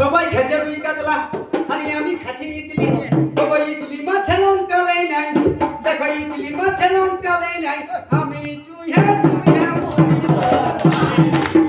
সবাই খেছে রুই কাতলা। আর আমি খাচ্ছি ইঁচলি ওই ইঁচলি মাছের দেখো ইঁচলি মাছের অঙ্কালেই নাই। আমি চুহে মরি চিংড়ি